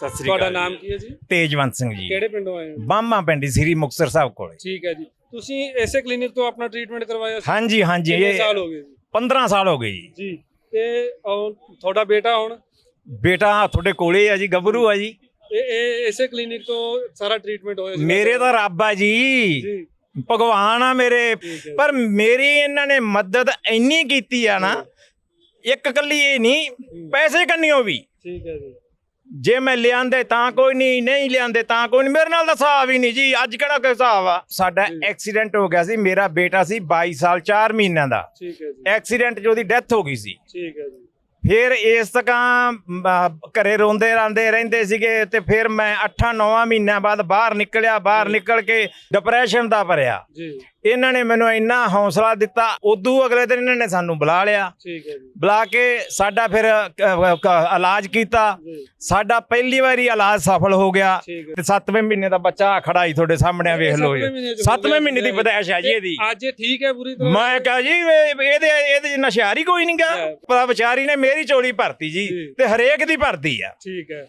ਸਤਿ ਸ੍ਰੀ ਤੁਹਾਡਾ ਅਕਾਲ ਨਾਮ ਕੀ ਹੈ ਜੀ? ਤੇਜਵੰਤ ਸਿੰਘ ਜੀ। ਕਿਹੜੇ ਪਿੰਡੋਂ ਆਏ ਹੋ? ਬਾਮਾ ਪਿੰਡੀ ਸ੍ਰੀ ਮੁਕਤਸਰ ਸਾਹਿਬ ਕੋਲੇ। ਠੀਕ ਹੈ ਜੀ। ਤੁਸੀਂ ਇਸੇ ਕਲੀਨਿਕ ਤੋਂ ਆਪਣਾ ਟ੍ਰੀਟਮੈਂਟ ਕਰਵਾਇਆ ਸੀ? ਹਾਂਜੀ ਹਾਂਜੀ। ਕਿੰਨੇ ਇਹ ਸਾਲ ਹੋ ਗਏ ਜੀ? 15 ਸਾਲ ਹੋ ਗਏ ਜੀ। ਜੀ। ਤੇ ਅਹ, ਤੁਹਾਡਾ ਬੇਟਾ ਹੁਣ? ਬੇਟਾ ਤੁਹਾਡੇ ਕੋਲੇ ਆ ਜੀ ਗੱਭਰੂ ਆ ਜੀ। ਇਹ ਇਹ ਇਸੇ ਕਲੀਨਿਕ ਤੋਂ ਸਾਰਾ ਟ੍ਰੀਟਮੈਂਟ ਹੋਇਆ ਸੀ? ਮੇਰੇ ਤਾਂ ਰੱਬ ਆ ਜੀ। ਜੀ। ਭਗਵਾਨ ਆ ਮੇਰੇ। ਠੀਕ ਹੈ ਪਰ ਮੇਰੀ ਇਹਨਾਂ ਨੇ ਮਦਦ ਇੰਨੀ ਕੀਤੀ ਆ ਨਾ ਇੱਕ ਕੱਲੀ ਇਹ ਨਹੀਂ ਪੈਸੇ ਕੰਨਿਓ ਵੀ। ਠੀਕ ਹੈ ਜੀ। ਜੇ ਮੈਂ ਲਿਆਂਦੇ ਤਾਂ ਕੋਈ ਨਹੀਂ ਨਹੀਂ ਲਿਆਂਦੇ ਤਾਂ ਕੋਈ ਨਹੀਂ ਮੇਰੇ ਨਾਲ ਤਾਂ ਹਿਸਾਬ ਹੀ ਨਹੀਂ ਜੀ ਅੱਜ ਕਿਹੜਾ ਕੋਈ ਹਿਸਾਬ ਆ? ਸਾਡਾ। ਐਕਸੀਡੈਂਟ ਹੋ ਗਿਆ ਸੀ ਮੇਰਾ ਬੇਟਾ ਸੀ 22 ਸਾਲ 4 ਮਹੀਨਿਆਂ ਦਾ। ਠੀਕ ਹੈ ਜੀ। ਐਕਸੀਡੈਂਟ 'ਚ ਉਹਦੀ ਡੈਥ ਹੋ ਗਈ ਸੀ। ਠੀਕ ਹੈ ਜੀ। ਫਿਰ ਇਸ ਤਕਾਂ ਘਰੇ ਰੋਂਦੇ ਰਾਂਦੇ ਰਹਿੰਦੇ ਸੀਗੇ ਤੇ ਫਿਰ ਮੈਂ 8-9 ਮਹੀਨਿਆਂ ਬਾਅਦ ਬਾਹਰ ਨਿਕਲਿਆ ਬਾਹਰ ਨਿਕਲ ਕੇ ਡਿਪਰੈਸ਼ਨ ਦਾ ਭਰਿਆ। ਜੀ। ਇਹਨਾਂ ਨੇ ਮੈਨੂੰ ਇੰਨਾ ਹੌਸਲਾ ਦਿੱਤਾ ਉਦੋਂ ਅਗਲੇ ਦਿਨ ਇਹਨਾਂ ਨੇ ਸਾਨੂੰ ਬੁਲਾ ਲਿਆ। ਠੀਕ ਹੈ ਜੀ। ਬੁਲਾ ਕੇ ਸਾਡਾ ਫਿਰ ਇਲਾਜ ਕੀਤਾ। ਜੀ। ਸਾਡਾ ਪਹਿਲੀ ਵਾਰੀ ਇਲਾਜ ਸਫਲ ਹੋ ਗਿਆ। ਤੇ 7ਵੇਂ ਮਹੀਨੇ ਦਾ ਬੱਚਾ ਖੜਾ ਹੀ ਤੁਹਾਡੇ ਸਾਹਮਣੇ ਵੇਖ ਲਓ ਹੋ 7ਵੇਂ ਗਿਆ ਮਹੀਨੇ ਦੀ ਸੀ। ਪਦਾਇਸ਼ ਹੈ ਜੀ ਇਹਦੀ। ਅੱਜ ਠੀਕ ਹੈ ਪੂਰੀ ਤਰ੍ਹਾਂ? ਮੈਂ ਕਹਾਂ ਜੀ ਇਹ- ਇਹਦੇ ਇਹਦੇ ਜਿੰਨਾ ਹੁਸ਼ਿਆਰ ਹੀ ਕੋਈ ਨਹੀਂਗਾ। ਪਰ ਵਿਚਾਰੀ ਨੇ ਮੇਰੀ ਝੋਲੀ ਭਰਤੀ ਜੀ ਜੀ। ਤੇ ਹਰੇਕ ਦੀ ਭਰਤੀ ਆ। ਠੀਕ ਹੈ।